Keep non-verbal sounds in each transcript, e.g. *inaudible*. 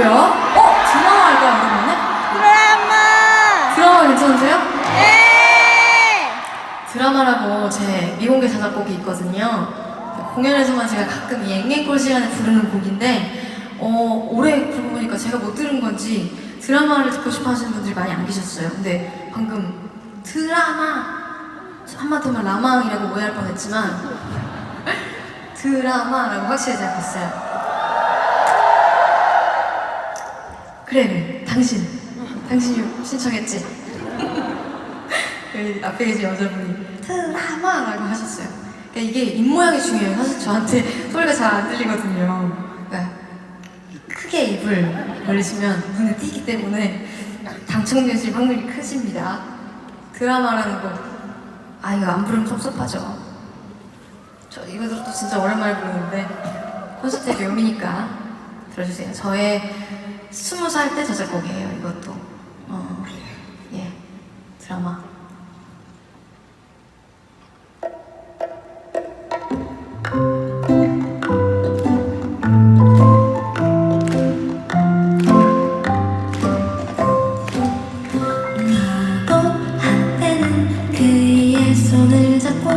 있고요. 어? 드라마 할까요, 그러면은? 드라마! 드라마 괜찮으세요? 네! 드라마라고 제 미공개 자작곡이 있거든요. 공연에서만 제가 가끔 이 앵앵콜 시간에 부르는 곡인데 어, 올해 그러고 보니까 제가 못 들은 건지 드라마를 듣고 싶어 하시는 분들이 많이 안 계셨어요. 근데 방금 드라마 한마디만 라망이라고 오해할 뻔 했지만 *laughs* 드라마라고 확실히 잘 봤어요. 그래 그래 당신 당신이 신청했지. 여기 앞에 계신 여자분이 드라마라고 하셨어요. 그러니까 이게 입모양이 중요해요. 사실 저한테 소리가 잘 안 들리거든요. 그러니까 크게 입을 벌리시면 눈에 띄기 때문에 당첨되실 확률이 크십니다. 드라마라는 거, 아 이거 안 부르면 섭섭하죠. 저 이것도 진짜 오랜만에 부르는데 콘서트의 묘미니까 들어주세요. 저의 스무 살 때 저작곡이에요. 이것도 어, 예 드라마. 나도 한때는 그의 손을 잡고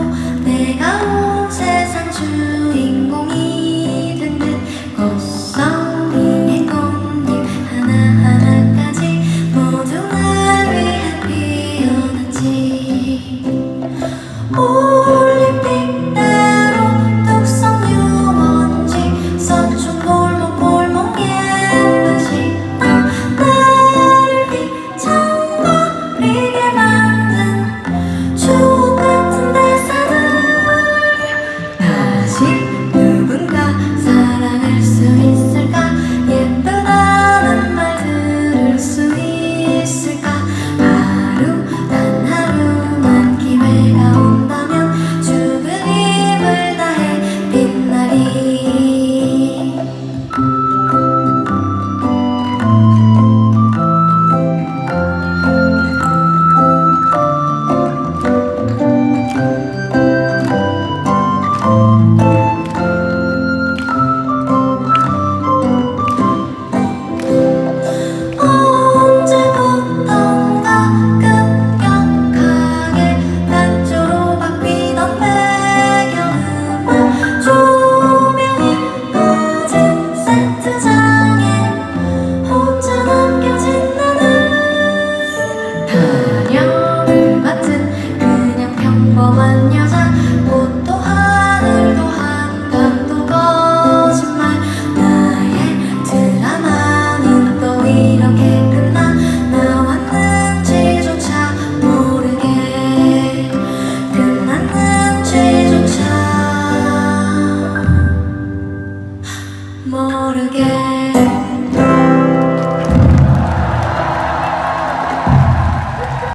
again.